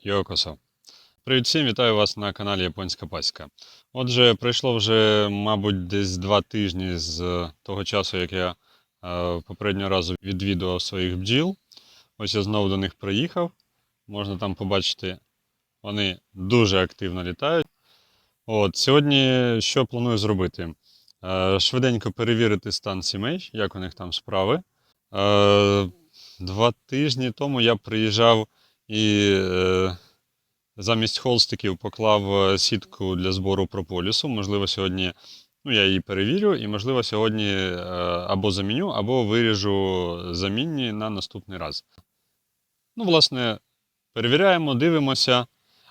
Йокосо. Привіт всім, вітаю вас на каналі Японська Паська. Отже, пройшло вже, мабуть, десь два тижні з того часу, як я е, попереднього разу відвідував своїх бджіл. Ось я знову до них приїхав. Можна там побачити, вони дуже активно літають. От, сьогодні що планую зробити? Е, швиденько перевірити стан сімей, як у них там справи. Е, Два тижні тому я приїжджав і е, замість холстиків поклав е, сітку для збору прополісу. Можливо, сьогодні ну, я її перевірю, і, можливо, сьогодні е, або заміню, або виріжу замінні на наступний раз. Ну, власне, перевіряємо, дивимося.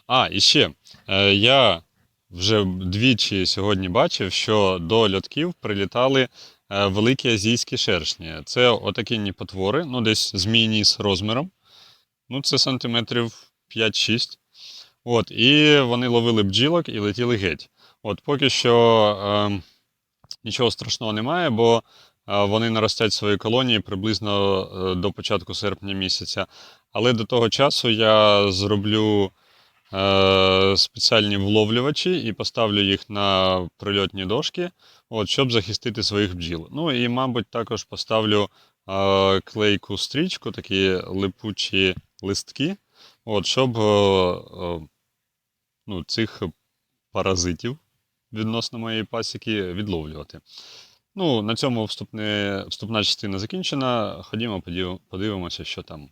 А, і ще е, я вже двічі сьогодні бачив, що до льотків прилітали великі азійські шершні. Це отакі потвори, ну десь змій ніс розміром. Ну, це сантиметрів 5-6. От, і вони ловили бджілок і летіли геть. От поки що е, нічого страшного немає, бо е, вони наростять свої колонії приблизно е, до початку серпня місяця. Але до того часу я зроблю е, спеціальні вловлювачі і поставлю їх на прильотні дошки, от, щоб захистити своїх бджіл. Ну і, мабуть, також поставлю е, клейку стрічку, такі липучі листки, от, щоб е, е, ну, цих паразитів відносно моєї пасіки відловлювати. Ну, на цьому вступне, вступна частина закінчена. Ходімо, подивимося, що там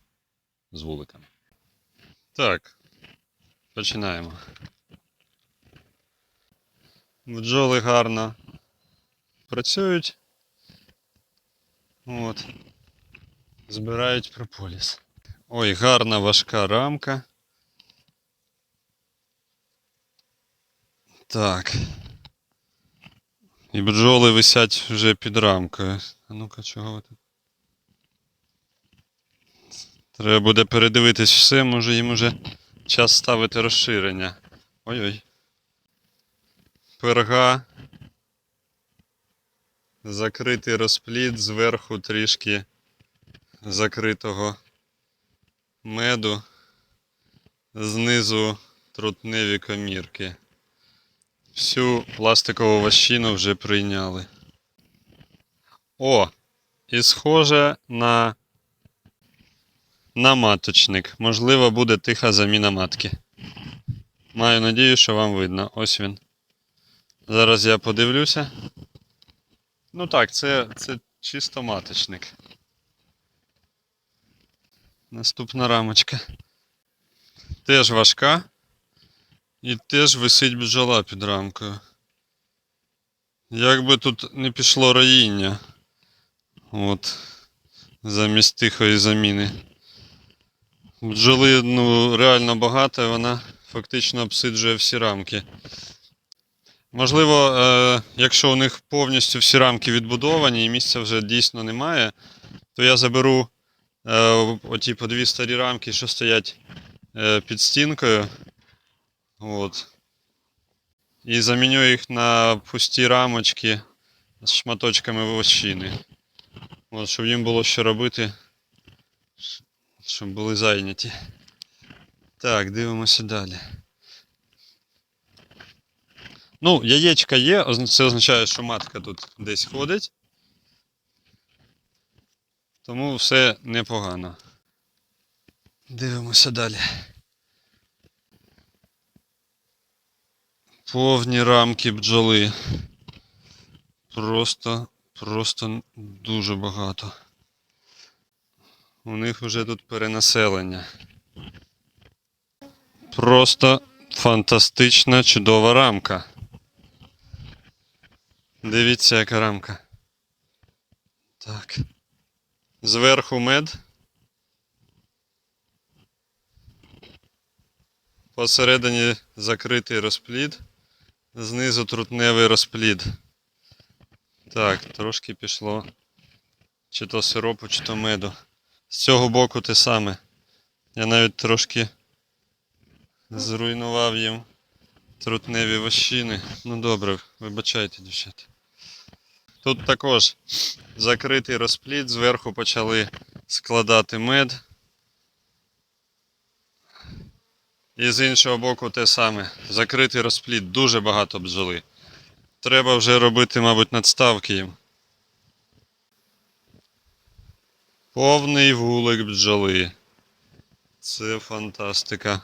з вуликами. Так, починаємо. Бджоли гарно працюють. От. Збирають прополіс. Ой, гарна важка рамка. Так. І бджоли висять вже під рамкою. А ну-ка, чого ви тут? Треба буде передивитись все, може їм уже час ставити розширення. Ой-ой. Перга. Закритий розплід, зверху трішки закритого меду, знизу трутневі комірки. Всю пластикову ващину вже прийняли. О! І схоже на, на маточник. Можливо, буде тиха заміна матки. Маю надію, що вам видно. Ось він. Зараз я подивлюся. Ну так, це, це чисто маточник. Наступна рамочка. Теж важка. І теж висить бджола під рамкою. Як би тут не пішло роїння. От. Замість тихої заміни. Бджоли ну, реально багато, і вона фактично обсиджує всі рамки. Можливо, е, якщо у них повністю всі рамки відбудовані і місця вже дійсно немає, то я заберу е, оті по дві старі рамки, що стоять е, під стінкою. От. І заміню їх на пусті рамочки з шматочками вощини. От, щоб їм було що робити, щоб були зайняті. Так, дивимося далі. Ну, яєчка є, це означає, що матка тут десь ходить. Тому все непогано. Дивимося далі. Повні рамки бджоли. Просто, просто дуже багато. У них вже тут перенаселення. Просто фантастична чудова рамка. Дивіться, яка рамка. Так. Зверху мед. Посередині закритий розплід. Знизу трутневий розплід. Так, трошки пішло. Чи то сиропу, чи то меду. З цього боку те саме. Я навіть трошки зруйнував їм трутневі вощини. Ну добре, вибачайте, дівчата. Тут також закритий розплід, зверху почали складати мед. І з іншого боку те саме. Закритий розплід, дуже багато бджоли. Треба вже робити, мабуть, надставки їм. Повний вулик бджоли. Це фантастика.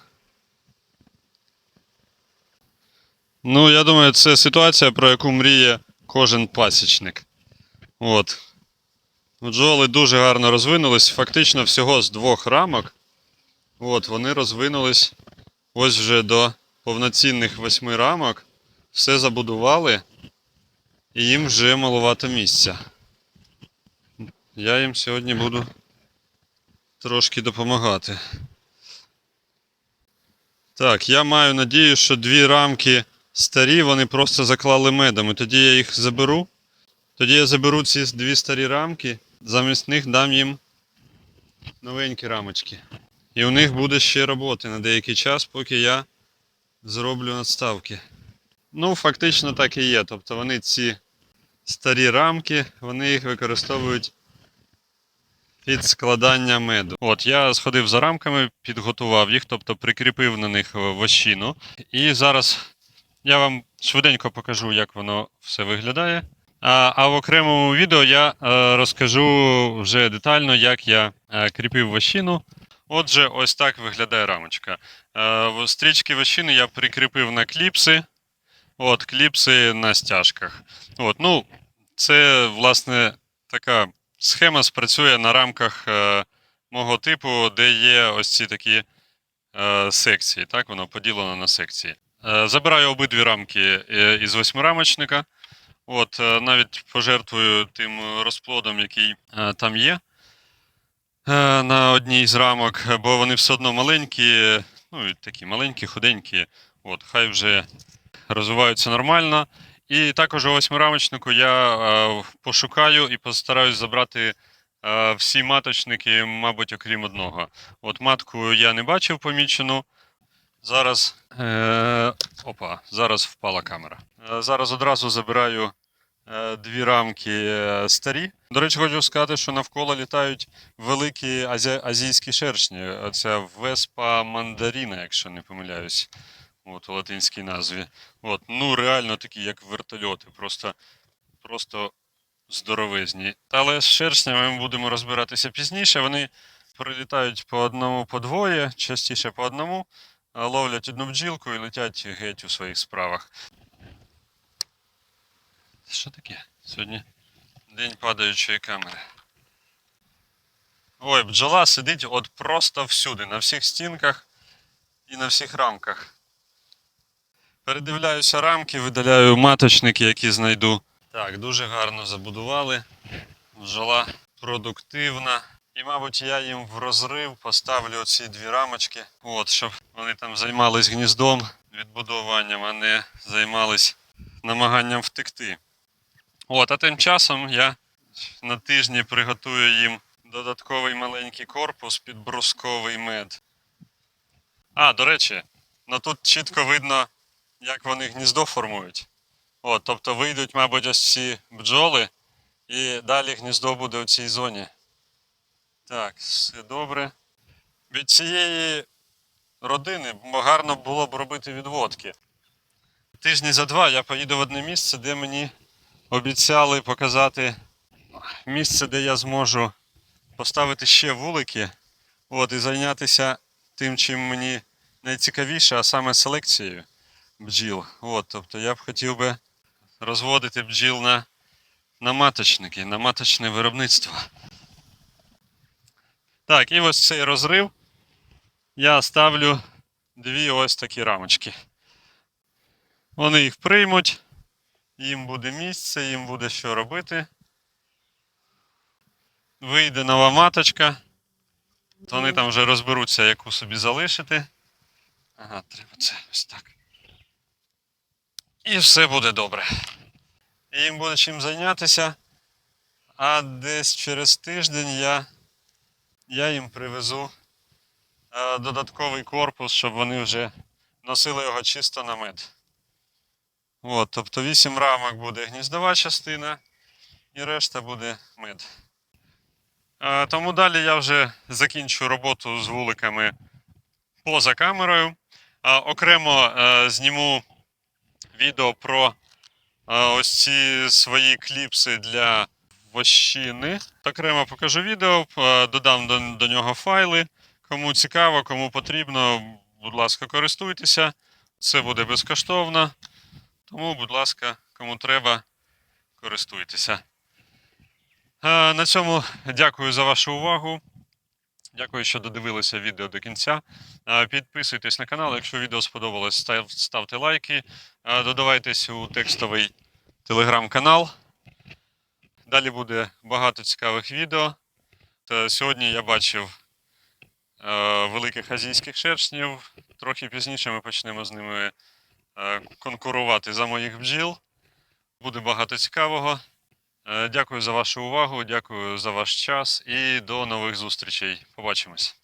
Ну, я думаю, це ситуація, про яку мріє кожен пасічник. От. Бджоли дуже гарно розвинулись. Фактично всього з двох рамок. От, вони розвинулись ось вже до повноцінних восьми рамок. Все забудували. І їм вже маловато місця. Я їм сьогодні буду трошки допомагати. Так, я маю надію, що дві рамки старі, вони просто заклали медом. І тоді я їх заберу. Тоді я заберу ці дві старі рамки, замість них дам їм новенькі рамочки. І у них буде ще роботи на деякий час, поки я зроблю надставки. Ну, фактично так і є. Тобто вони ці старі рамки, вони їх використовують під складання меду. От я сходив за рамками, підготував їх, тобто прикріпив на них вощину. І зараз я вам швиденько покажу, як воно все виглядає. А, а в окремому відео я е, розкажу вже детально, як я е, кріпив вощину. Отже, ось так виглядає рамочка. Е, стрічки вощини я прикріпив на кліпси. От, кліпси на стяжках. От, ну, це, власне, така схема спрацює на рамках е, мого типу, де є ось ці такі е, секції. Так, воно поділено на секції. Е, забираю обидві рамки із восьмирамочника. От, навіть пожертвую тим розплодом, який там є на одній з рамок, бо вони все одно маленькі, ну і такі маленькі, худенькі. От, хай вже розвиваються нормально. І також у восьмирамочнику я е, пошукаю і постараюсь забрати е, всі маточники, мабуть, окрім одного. От матку я не бачив помічену. Зараз. Е, опа, зараз впала камера. Е, зараз одразу забираю дві рамки старі. До речі, хочу сказати, що навколо літають великі азі... азійські шершні. Оця веспа мандаріна, якщо не помиляюсь. От, у латинській назві. От, ну реально такі, як вертольоти, просто, просто здоровезні. Але з шершнями ми будемо розбиратися пізніше. Вони прилітають по одному, по двоє, частіше по одному, ловлять одну бджілку і летять геть у своїх справах. Що таке? Сьогодні день падаючої камери. Ой, бджола сидить от просто всюди, на всіх стінках і на всіх рамках. Передивляюся рамки, видаляю маточники, які знайду. Так, дуже гарно забудували. Бджола продуктивна. І, мабуть, я їм в розрив поставлю оці дві рамочки, от, щоб вони там займались гніздом, відбудовуванням, а не займались намаганням втекти. От, а тим часом я на тижні приготую їм додатковий маленький корпус під брусковий мед. А, до речі, ну тут чітко видно, як вони гніздо формують. От, тобто вийдуть, мабуть, ось ці бджоли, і далі гніздо буде у цій зоні. Так, все добре. Від цієї родини гарно було б робити відводки. Тижні за два я поїду в одне місце, де мені обіцяли показати місце, де я зможу поставити ще вулики. От, і зайнятися тим, чим мені найцікавіше, а саме селекцією бджіл. От, тобто я б хотів би розводити бджіл на, на маточники, на маточне виробництво. Так, і ось цей розрив я ставлю дві ось такі рамочки. Вони їх приймуть, їм буде місце, їм буде що робити. Вийде нова маточка. То вони там вже розберуться, яку собі залишити. Ага, треба це ось так. І все буде добре. Їм буде чим зайнятися. А десь через тиждень я, я їм привезу е, додатковий корпус, щоб вони вже носили його чисто на мед. От, тобто 8 рамок буде гніздова частина, і решта буде мед. Е, Тому далі я вже закінчу роботу з вуликами поза камерою. Окремо е, зніму відео про е, ось ці свої кліпси для вощини. Окремо покажу відео, е, додам до, до нього файли. Кому цікаво, кому потрібно, будь ласка, користуйтеся. Це буде безкоштовно. Тому, будь ласка, кому треба, користуйтеся. Е, На цьому дякую за вашу увагу. Дякую, що додивилися відео до кінця. Е, Підписуйтесь на канал, якщо відео сподобалось, став- ставте лайки. Е, Додавайтесь у текстовий телеграм-канал. Далі буде багато цікавих відео. Та сьогодні я бачив е, великих азійських шершнів. Трохи пізніше ми почнемо з ними конкурувати за моїх бджіл. Буде багато цікавого. Е, Дякую за вашу увагу, дякую за ваш час і до нових зустрічей. Побачимось.